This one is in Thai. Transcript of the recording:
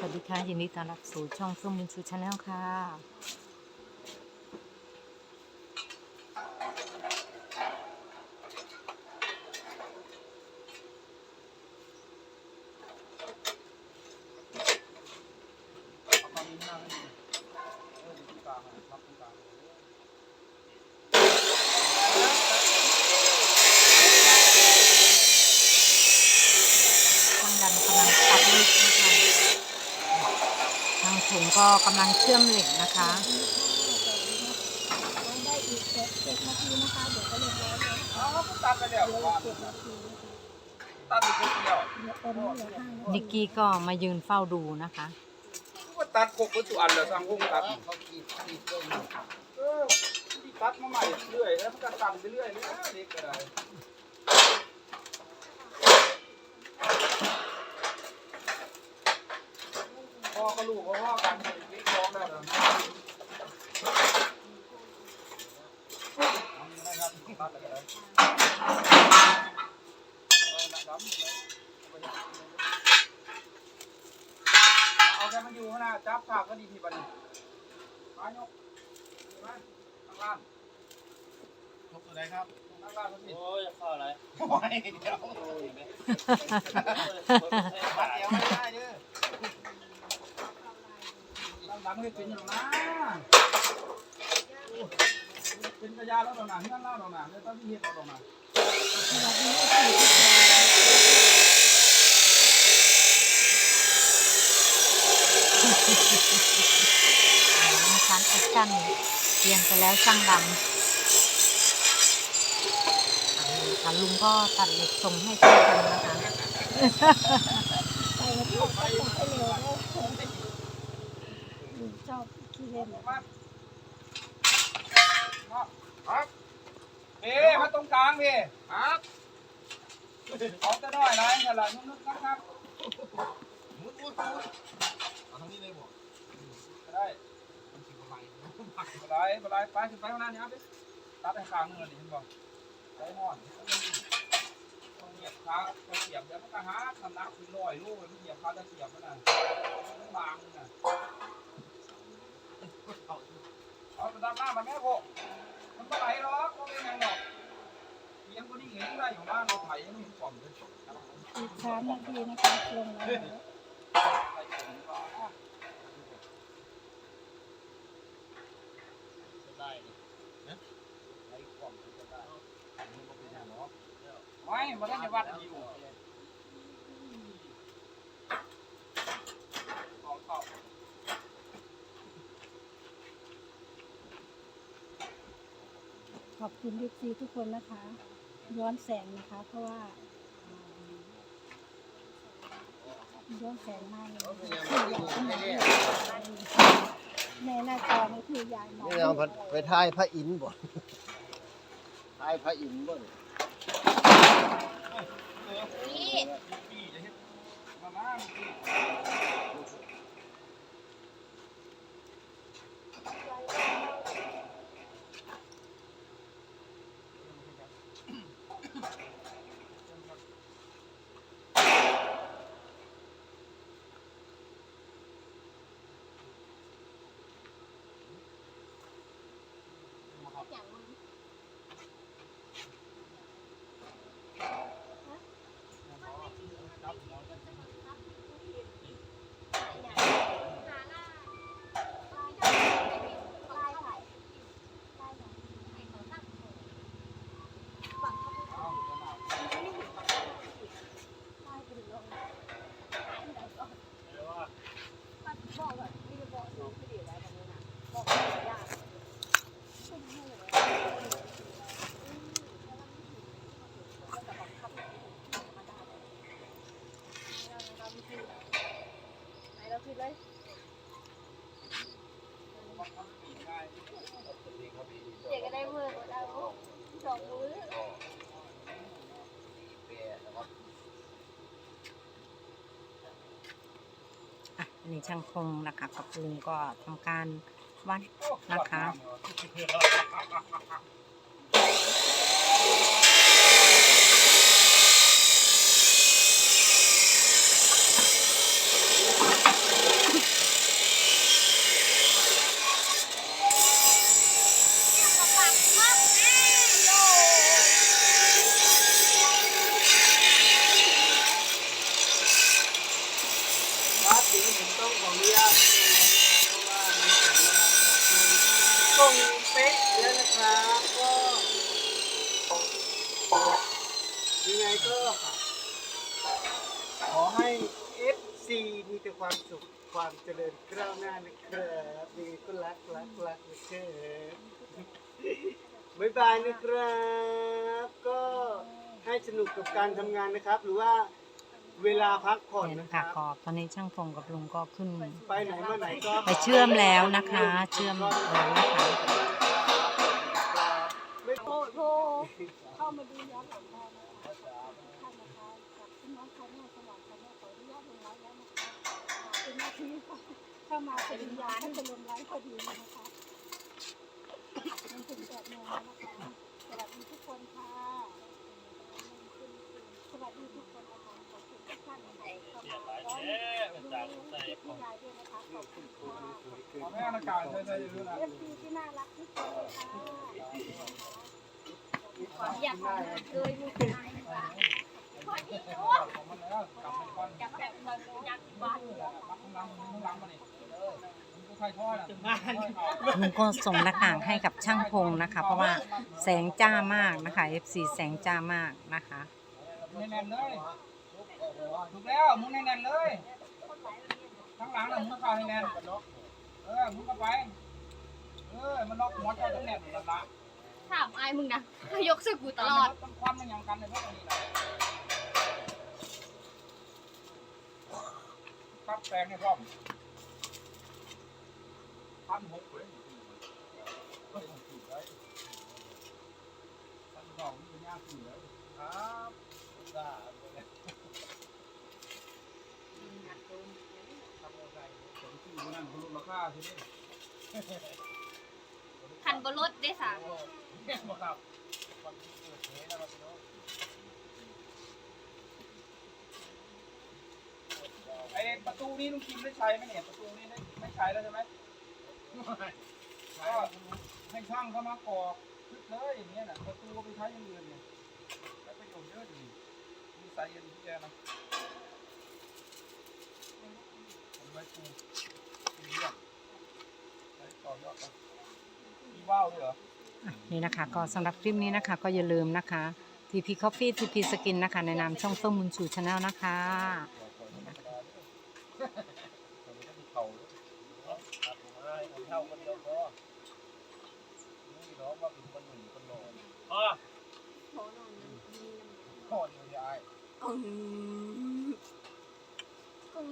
สวัสดีค่ะยินดีต้อนรับสู่ช่องส้มบุญชูชาแนลค่ะทางดันกำลังตัดเหล็กนะคะ ทางถุงก็กำลังเชื่อมเหล็กนะคะได้อีกเจ็ดเจ็ดนาทีนะคะ เดี๋ยวก็เรียบร้อยแล้วเอาเขาตัดไปแล้วเหลือว่าเจ็ดนาทีนะคะตัดไปครบแล้วเหลือตอนนี้เหลือห้านาทีนิกกี้ก็มายืนเฝ้าดูนะคะว่าตัดครบวัตถุอันแล้วทางวงตัดเขาขีดขีดลงเออที่ตัดมาใหม่เรื่อยแล้วมันก็ตัดไปเรื่อยเลยนะเด็กก็ได้พ่อ ก็ลูกเพราะว่าการเล็กท้องได้แล้วนะเอาอยู่นะครับตัดไปเลยเอาแค่มันอยู่ข้างหน้าจับฉากก็ดีทีบัดนี้มายกมาข้างล่างยกตัวไหนครับข้างล่างก็สิโอ้ยเข้าอะไรโอ้ยเดี๋ยวโอ้ยแม่มัดเดียวไม่ได้เด้อ หลังๆเลยเป็นอย่างนั้นเป็นกระยาแล้วดอกหนาเฮือนเล่าดอกหนาเนี่ยต้องมีเห็ดเอาดอกหนาสวันแอคชั่นเปลี่ยนไปแล้วช่างดำค่ะลุงก็ตัดเหล็กส่งให้ช่างดำนะคะ ไปวันที่ไปส่งไปเร็วด้วย ชอบขี้เล่นมาครับเอ๊มาตรงกลางพี่ครับเอาจะได้อะไรกันล่ะนุ่นๆครับมุดมุดมุดเอาทางนี้เลยบอกได้บลายบลายไปขึ้นไปข้างหน้านี่ครับพี่ตัดให้ข้างนึงเลยเห็นบ่ไปห่อนต้องเหยียบขาต้องเหยียบเดี๋ยวมันก็หาสำนักเป็นรอยลูกมันเหยียบขาจะเสียบมันน่ะมันบางน่ะ เอาไปดับหน้ามันแม่โบมันไม่ไหลหรอกมันเป็นยังหรอกเลี้ยงตัวนี้เห็นได้อยู่บ้านเราไถยังไม่เห็นกล่อมเลยอีกสามนาทีนะคะลงแล้วไถกล่อมก็อะได้ดิไถกล่อมก็ได้อันนี้บ่เป็นหยังหรอกไม่มันได้จะวัดอยู่เอาเข้า ขอบคุณยูซีทุกคนนะคะ ย้อนแสงนะคะ เพราะว่าย้อนแสงมากเลยในหน้าจอมันคือยายหมอนี่เอาไปไปถ่ายพระอินทร์บ่ถ่ายพระอินทร์บ่พี่จะเฮ็ดมาม่าพี่ เด็กก็ได้มือเราสองมือ อะอั นนี้ช่างคงนะคะกับลุงก็ทำการวัดนะคะ เต้องขออนุญาตเพราะว่ามีสัญญาณส่งเป๊ะแล้วนะครับก็ยังไงก็ ขอให้ FC มีแต่ความสุขความเจริญก้าวหน้านะครับยังไงก็รักรักรักนะครับบ๊ายบายนะครับ ก็ให้สนุกกับการทำงานนะครับ หรือว่าเวลาพักผ่อนเนี่ยนะนะครัคะบก็ตอนนี้ช่างพงกับลุงก็ขึ้น ไปไหนมาไหนก็ไปเชื่อมแล้วนะคะ เชื่อมแล้วนะคะไม่โทรโทรเข้ามาดูย้อนหลังได้นะคะขอบคุณทุกท่านนะคะกับ พี่น้องชาวแม่สว่างชาวแม่ขออนุญาตลงไลฟ์แล้วนะคะเป็นหน้าทีถ้ามาเป็นวิญญาณให้ไปลงไลฟ์พอดีนะคะมันถึงแปดโมงแล้วนะคะสวัสดีทุกคนค่ะ สวัสดีทุกคนนะคะขอบคุณทุกท่านนะคะเข้ามาร้อยดูที่ยายด้วยนะคะขอบคุณค่ะเอแม่อากาศใส่ใส่ดูนะเอฟซีที่น่ารักที่สุดเลยค่ะอยากทำเคยมีเป็นไงานแล้วกไปก่อนอยากแบบมันอยากมักข้างหลังข้างหลังมานี่มันก็ใครทอดอะ ลุงก็ส่งหน้ากากให้กับช่างพงนะคะ เพราะว่าแสงจ้ามากนะคะ FC แสงจ้ามากนะคะแน่นๆเลยถูกแล้วมึงแน่นๆเลยข้างหลังน่ะมึงเข้าให้แน่นเออมึงเข้าไปเออมันล็อกหัวเจ้าจะแน่นละละถามไอ้มึงนะเขายกสกูตลอดต้องควันมันยังกันในพวกนี้นะ ปัดแปลงให้พร้อมพันหกเลยเฮ้ยถูกเลยพันสองนี่เป็นยากอยู่เลยครับได้ทำอะไรผมที่อยู่นั่นคุณลดราคาทีนี้คันบรถได้สามเนี่ยบอกครับ ไอ้ประตูนี้ลุงคิมได้ใช้ไหมเนี่ยประตูนี้ได้ไม่ใช้แล้วใช่ไหมก็ให้ช่างเข้ามากรอกทึบเลยอย่างเงี้ยนะประตูก็ไปใช้อย่างอื่นเนี่ยใช้ประโยชน์เยอะดีมีสายเย็นที่แกนะผมไว้ปูปูเยี่ยมใช้ต่อยอดไปมีว่าวด้วยเหรอนี่นะคะก็สำหรับคลิปนี้นะคะ ก็อย่าลืมนะคะ TP Coffee TP Skin นะคะในนามช่องส้มมุนชูชาแนลนะคะ ตัดผมให้ผมเท่าคนเดียวพอนี่น้องว่าเป็นคนหนุ่มคนหล่ออ๋อขอนอนนะมีพอเดียวยาย อืมอื